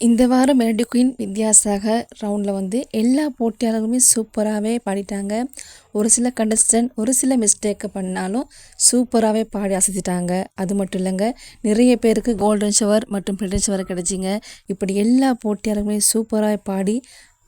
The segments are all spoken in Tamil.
இந்த வாரம் மெலடி குயின் வித்தியாசாக ரவுண்டில் வந்து எல்லா போட்டியாளர்களுமே சூப்பராகவே பாடிட்டாங்க. ஒரு சில கண்டஸ்டன்ட் ஒரு சில மிஸ்டேக்கை பண்ணாலும் சூப்பராகவே பாடி அசைச்சிட்டாங்க அது மட்டும் இல்லைங்க நிறைய பேருக்கு கோல்டன் ஷவர் மற்றும் பிளட்டன் ஷவர் கிடச்சிங்க. இப்படி எல்லா போட்டியாளர்களுமே சூப்பராக பாடி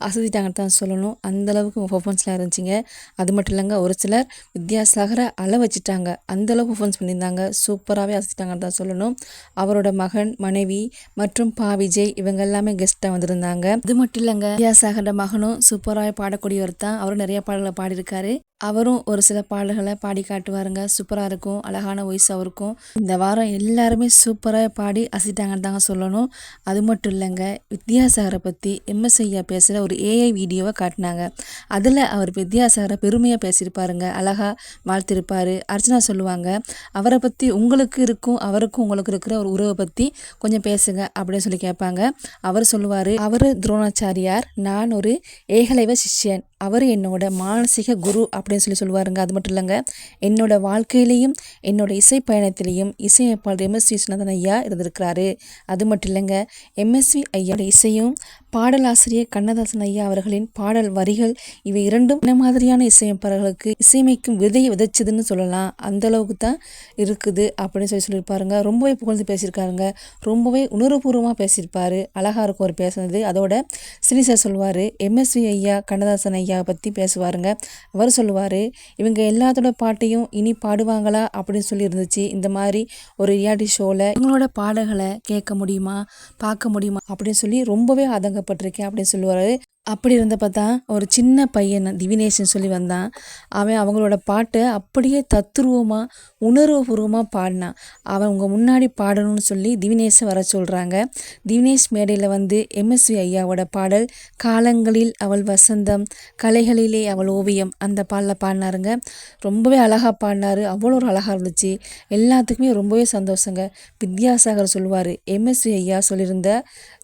அசதிட்டாங்கன்னு தான் சொல்லணும் அந்தளவுக்கு பர்ஃபார்மன்ஸ்லாம் இருந்துச்சுங்க. அது மட்டும் இல்லைங்க ஒரு சிலர் வித்யாசாகரை அள வச்சுட்டாங்க. அந்தளவு பர்ஃபார்மன்ஸ் பண்ணியிருந்தாங்க. சூப்பராகவே அசதிட்டாங்கன்னு தான் சொல்லணும். அவரோட மகன் மனைவி மற்றும் பா விஜய் இவங்க எல்லாமே கெஸ்ட்டாக வந்திருந்தாங்க. அது மட்டும் இல்லைங்க வித்யாசாகரோட மகனும் சூப்பராகவே பாடக்கூடியவர் தான். அவரும் நிறைய பாடல்களை பாடியிருக்காரு. அவரும் ஒரு சில பாடல்களை பாடி காட்டுவாருங்க. சூப்பராக இருக்கும். அழகான வாய்ஸ் அவருக்கும் இந்த வாரம் எல்லாருமே சூப்பராக பாடி அசிட்டாங்கன்னு தாங்க சொல்லணும். அது மட்டும் இல்லைங்க. வித்யாசாகரை பற்றி எம்எஸ்ஐயா பேசுகிற ஒரு ஏஐ வீடியோவை காட்டினாங்க. அதில் அவர் வித்யாசாகரை பெருமையாக பேசியிருப்பாருங்க. அழகாக வாழ்த்திருப்பார். அர்ச்சனா சொல்லுவாங்க அவரை பற்றி உங்களுக்கு இருக்கும் அவருக்கும் உங்களுக்கு இருக்கிற ஒரு உறவை பற்றி கொஞ்சம் பேசுங்க அப்படின்னு சொல்லி கேட்பாங்க. அவர் சொல்லுவார் அவர் துரோணாச்சாரியார். நான் ஒரு ஏகலைவ சிஷ்யன். அவர் என்னோட மானசீக குரு அப்படின்னு சொல்லி சொல்லுவாருங்க. அது மட்டும் இல்லைங்க. என்னோட வாழ்க்கையிலையும் என்னோட இசை பயணத்திலையும் இசையமைப்பாளர் எம்எஸ்வி விஸ்வநாதன் ஐயா இருந்திருக்கிறாரு. அது மட்டும் இல்லைங்க. எம்எஸ்வி ஐயாவோட இசையும் பாடலாசிரியர் கண்ணதாசன் ஐயா அவர்களின் பாடல் வரிகள் இவை இரண்டும் என்ன மாதிரியான இசையமைப்பாளர்களுக்கு இசையமைக்கும் விதையை விதைச்சதுன்னு சொல்லலாம். அந்த அளவுக்கு தான் இருக்குது அப்படின்னு சொல்லி சொல்லியிருப்பாருங்க. ரொம்பவே புகழ்ந்து பேசியிருக்காருங்க. ரொம்பவே உணர்வுபூர்வமாக பேசியிருப்பாரு. அழகாக இருக்கும் அவர் பேசுனது. அதோட சினிசர் சொல்லுவார் எம்எஸ்வி ஐயா கண்ணதாசன் ஐயா ஐயாவை பற்றி பேசுவாருங்க. அவர் சொல்லுவார் இவங்க எல்லாத்தோட பாட்டையும் இனி பாடுவாங்களா? அப்படின்னு சொல்லி இருந்துச்சு இந்த மாதிரி ஒரு ரியாலிட்டி ஷோவில் இவங்களோட பாடல்களை கேட்க முடியுமா பார்க்க முடியுமா அப்படின்னு சொல்லி ரொம்பவே ஆதங்கப்பட்டிருக்கேன் அப்படின்னு சொல்லுவார். அப்படி இருந்த தான் ஒரு சின்ன பையன் திவினேஷன் சொல்லி வந்தான். அவன் அவங்களோட பாட்டை அப்படியே தத்துருவமாக உணர்வுபூர்வமாக பாடினான். அவன் உங்கள் முன்னாடி பாடணும்னு சொல்லி திவினேஷை வர சொல்கிறாங்க திவினேஷ் மேடையில் வந்து எம்எஸ்வி ஐயாவோட பாடல் காலங்களில் அவள் வசந்தம் கலைகளிலே அவள் ஓவியம் அந்த பாடலை பாடினாருங்க. ரொம்பவே அழகாக பாடினார். அவ்வளோ ஒரு அழகாக இருந்துச்சு. எல்லாத்துக்குமே ரொம்பவே சந்தோஷங்க. வித்யாசாகர் சொல்லுவார் எம்எஸ்வி ஐயா சொல்லியிருந்த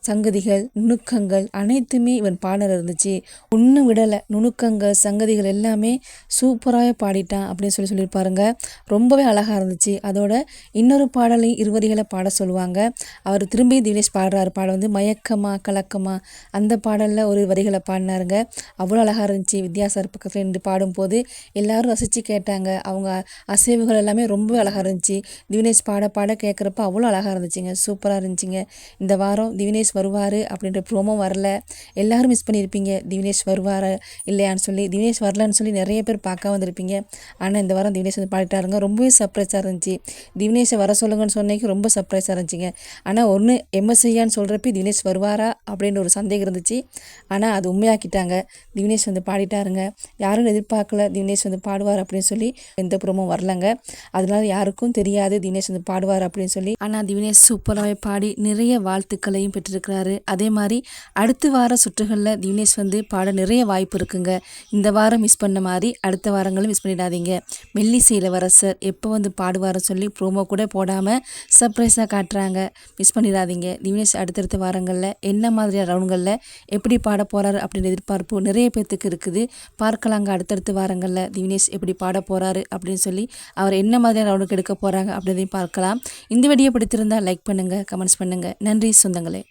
சங்கதிகள் நுணுக்கங்கள் அனைத்துமே இவன் பாடல் இருந்துச்சு. ஒன்றும் விடலை. நுணுக்கங்கள் சங்கதிகள் எல்லாமே சூப்பராக பாடிட்டான் அப்படின்னு சொல்லி சொல்லியிருப்பாருங்க. ரொம்பவே அழகாக இருந்துச்சு. அதோட இன்னொரு பாடலையும் இருவரிகளை பாட சொல்லுவாங்க. அவர் திரும்பி தினேஷ் பாடுறாரு. பாடல் வந்து மயக்கமா கலக்கமா அந்த பாடலில் ஒரு வரிகளை பாடினாருங்க. அவ்வளோ அழகாக இருந்துச்சு. வித்யாசார் பக்கத்தில் நின்று பாடும்போது எல்லாரும் ரசித்து கேட்டாங்க. அவங்க அசைவுகள் எல்லாமே ரொம்பவே அழகாக இருந்துச்சு. திவினேஷ் பாட பாட கேட்குறப்ப அவ்வளோ அழகாக இருந்துச்சுங்க. சூப்பராக இருந்துச்சுங்க. இந்த வாரம் திவினேஷ் வருவார் அப்படின்ற ப்ரோமோ வரல. எல்லாரும் மிஸ் பண்ணி பண்ணியிருப்பீங்க. திவினேஷ் வருவார்? இல்லையான்னு சொல்லி திவினேஷ் வரலன்னு சொல்லி நிறைய பேர் பார்க்க வந்திருப்பீங்க. ஆனால் இந்த வாரம் திவினேஷ் வந்து பாடிட்டாருங்க ரொம்பவே சர்ப்ரைஸாக இருந்துச்சு. திவினேஷை வர சொல்லுங்கன்னு சொன்னதுக்கு ரொம்ப சர்ப்ரைஸாக இருந்துச்சுங்க. ஆனால் ஒன்று எம்எஸ்ஐயான்னு சொல்கிறப்ப திவினேஷ் வருவாரா? அப்படின்ற ஒரு சந்தேகம் இருந்துச்சு. ஆனால் அது உண்மையாக்கிட்டாங்க. திவினேஷ் வந்து பாடிட்டாருங்க யாரும் எதிர்பார்க்கல திவினேஷ் வந்து பாடுவார் அப்படின்னு சொல்லி எந்த புறமும் வரலங்க. அதனால யாருக்கும் தெரியாது தினேஷ் வந்து பாடுவார் அப்படின்னு சொல்லி. ஆனால் திவினேஷ் சூப்பராகவே பாடி நிறைய வாழ்த்துக்களையும் பெற்றிருக்கிறாரு. அதே மாதிரி அடுத்த வார சுற்றுகளில் தினேஷ் வந்து பாட நிறைய வாய்ப்பு இருக்குங்க. இந்த வாரம் மிஸ் பண்ண மாதிரி அடுத்த வாரங்களும் மிஸ் பண்ணிடாதீங்க. மெல்லிசை இளவரசர் எப்போ வந்து பாடுவார சொல்லி ப்ரோமோ கூட போடாமல் சர்ப்ரைஸாக காட்டுறாங்க. மிஸ் பண்ணிடாதீங்க. தினேஷ் அடுத்தடுத்த வாரங்களில் என்ன மாதிரியான ரவுண்ட்களில் எப்படி பாட போகிறாரு அப்படின்ற எதிர்பார்ப்பு நிறைய பேர்த்துக்கு இருக்குது. பார்க்கலாங்க அடுத்தடுத்த வாரங்களில் தினேஷ் எப்படி பாட போகிறாரு அப்படின்னு சொல்லி அவர் என்ன மாதிரியான ரவுண்டுக்கு எடுக்க போகிறாங்க அப்படின்றதையும் பார்க்கலாம். இந்த வீடியோ பிடித்திருந்தால் லைக் பண்ணுங்கள் கமெண்ட்ஸ் பண்ணுங்கள் நன்றி சொந்தங்களே.